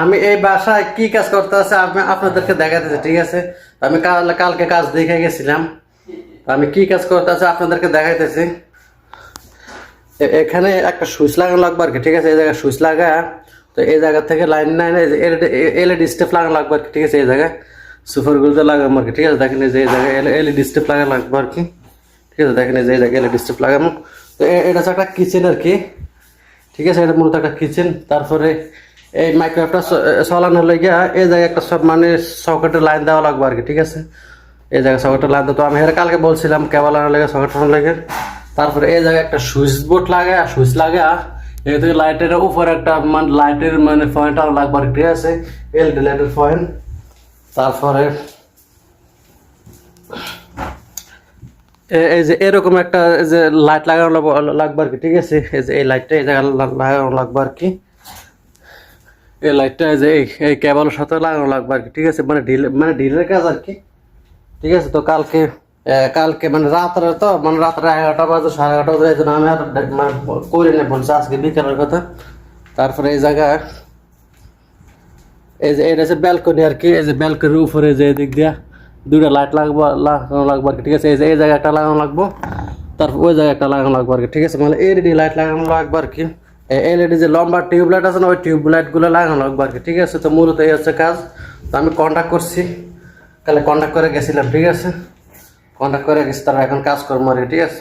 আমি এই বাসায় কি কাজ করতে আছে আমি আপনাদেরকে দেখাতেছি ঠিক আছে? আমি কাল, কালকে কাজ দেখে গেছিলাম। আমি কি কাজ করতে আছে আপনাদেরকে দেখাইতেছি এখানে একটা সুইচ লাগানো লাগবে আর কি, ঠিক আছে? এই জায়গায় সুইচ লাগা। তো এই জায়গা থেকে লাইন লাইন এলইডি স্টেপ লাগানো লাগবে আর কি, ঠিক আছে? এই জায়গায় সুপারগুলোতে লাগাবো আর কি, ঠিক আছে? দেখেন যে এই জায়গায় এলইডি স্টেপ লাগানো লাগবে আর কি, ঠিক আছে? দেখেন যে এই জায়গায় এলইডি স্টেপ লাগানো তো এটা হচ্ছে একটা কিচেন আর কি, ঠিক আছে? এটা মূলত একটা কিচেন। তারপরে এই মাইক্রোওয়েভটা চলানোর লেগে এই জায়গায় একটা সব মানে সকেটের লাইন দেওয়া লাগবে আর কি ঠিক আছে? এই জায়গায় সকেটের লাইন তো আমি এর কালকে বলছিলাম কেবল আনার লেগে সকেট আনার লেগে তারপরে এই জায়গায় একটা সুইচ বোর্ড লাগে, আর সুইচ লাগে এই থেকে লাইটের উপরে একটা মানে লাইটের মানে পয়েন্ট আনা লাগবে আর ঠিক আছে? এলডি লাইটের পয়েন্ট তারপরে এই যে এরকম একটা যে লাইট লাগানো লাগ- লাগবে আর কি ঠিক আছে? এই যে এই লাইটটা এই জায়গায় লাগানো লাগবে আর কি এই লাইটটা যে, এই কেবলের সাথে লাগানো লাগবে আর কি, ঠিক আছে? মানে ঢিল মানে ঢিলের কাজ আর কি, ঠিক আছে? তো কালকে কালকে মানে রাত্রে তো মানে রাত্রে এগারোটা বাজে, সাড়ে এগারোটা বাজে জন্য আমি আর মানে করি না বলছি, আজকে বিকেলের কথা। তারপরে এই জায়গায়, এই যে, এটা হচ্ছে ব্যালকনি আর কি, এই যে ব্যালকনির উপরে যে এদিক দিয়া দুইটা লাইট লাগবো, লাগানো লাগবো আর কি, ঠিক আছে? এই যে, এই জায়গায় একটা লাগানো লাগবো, তারপর ওই জায়গায় একটা লাগানো লাগবো আর কি, ঠিক আছে? মানে এলইডি লাইট লাগানো লাগবে আর কি। এলইডি যে লম্বা টিউব লাইট আছে না, ওই টিউব লাইটগুলো লাগানো লাগবে কি, ঠিক আছে? তো মূলত এই হচ্ছে কাজ। তো আমি কন্ট্যাক্ট করছি। কালে কন্ট্যাক্ট করে গেছিলাম, ঠিক আছে? কন্ট্যাক্ট করে গেছি, তারা এখন কাজ করব আর ঠিক আছে?